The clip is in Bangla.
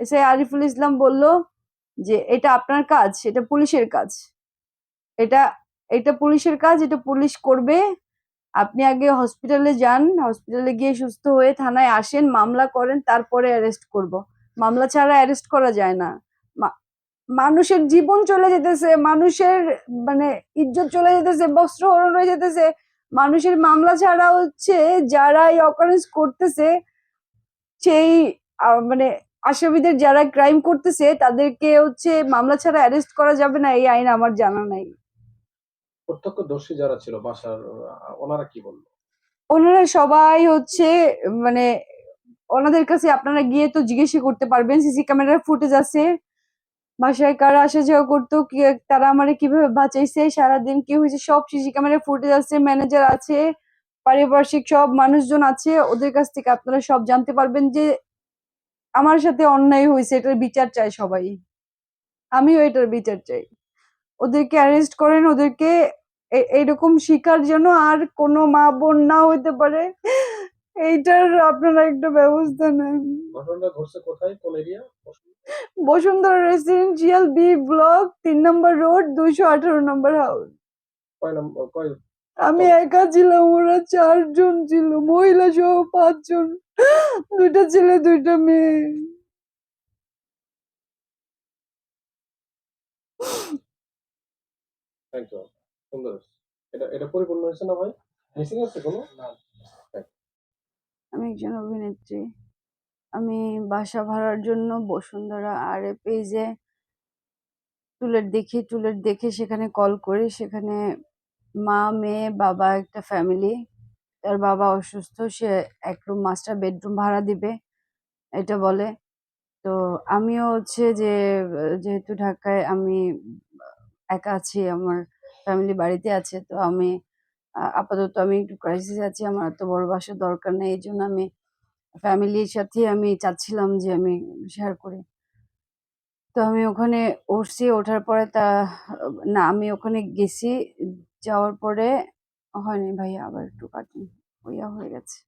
এসআই আরিফুল ইসলাম বলল যে, এটা আপনার কাজ, এটা পুলিশের কাজ। এটা এটা পুলিশের কাজ, এটা পুলিশ করবে। আপনি আগে হসপিটালে যান, হসপিটালে গিয়ে সুস্থ হয়ে থানায় আসেন, মামলা করেন, তারপরে অ্যারেস্ট করব। মামলা ছাড়া অ্যারেস্ট করা যায় না। মানুষের জীবন চলে যেতেছে, মানুষের মানে ইজ্জত চলে যেতেছে বস্ত্র হরণ হয়ে যেতেছে। মানুষের মামলা ছাড়া হচ্ছে যারা এই অকারেন্স করতেছে, সেই মানে আসামিদের যারা ক্রাইম করতেছে তাদেরকে হচ্ছে মামলা ছাড়া অ্যারেস্ট করা যাবে না এই আইন আমার জানা নাই। প্রত্যক্ষদর্শী যারা ছিল বাসার ওনারা কি বলল? ওনারা সবাই হচ্ছে মানে ওনাদের কাছে আপনারা গিয়ে তো জিজ্ঞেস করতে পারবেন সিসি ক্যামেরার ফুটেজ আছে। বাসায় কারা আসা যাওয়া করতো কি তারা আমারে কীভাবে বাঁচাইছে সারাদিন কি হয়েছে সব সিসি ক্যামেরার ফুটেজ আছে ম্যানেজার আছে পারিপার্শ্বিক সব মানুষজন আছে ওদের কাছ থেকে আপনারা সব জানতে পারবেন যে আমার সাথে অন্যায় হয়েছে এটার বিচার চাই সবাই। আমিও এটার বিচার চাই। ওদেরকে অ্যারেস্ট করেন ওদেরকে এইরকম শিকার যেন আর কোনো মা বোন না হইতে পারে এইটার আপনারা একটা ব্যবস্থা নেন। ঘটনাটা ঘটছে কোথায়? কোন area Bashundhara residential B block তিন নম্বর রোড দুইশো আঠারো নম্বর হাউস কয় নম্বর কয় আমি একা ছিলাম ওরা চারজন ছিল মহিলা সহ পাঁচজন দুইটা ছেলে দুইটা মেয়ে। থ্যাংক ইউ সুন্দর। হয়েছে। এটা এটা পরিপূর্ণ হয়েছে না ভাই? মিসিং আছে কোনো? আমি একজন অভিনেত্রী। আমি বাসা ভাড়ার জন্য বসুন্ধরা আর পেজে টুলেট দেখি টুলেট দেখে সেখানে কল করি সেখানে মা, মেয়ে, বাবা, একটা ফ্যামিলি তার বাবা অসুস্থ, সে এক রুম মাস্টার বেডরুম ভাড়া দিবে, এটা বলে। তো আমিও হচ্ছে যে, যেহেতু ঢাকায় আমি একা আছি, আমার ফ্যামিলি বাড়িতে আছে, তো আমি আপাতত আমি একটু ক্রাইসিস আছি, আমার এত বড় বাসার দরকার নেই, এই জন্য আমি ফ্যামিলির সাথে আমি চাচ্ছিলাম যে আমি শেয়ার করি। তো আমি ওখানে উঠছি ওঠার পরে তা, না, আমি ওখানে গেছি যাওয়ার পরে হয়নি ভাইয়া আবার একটু কাটিং ওইয়া হয়ে গেছে।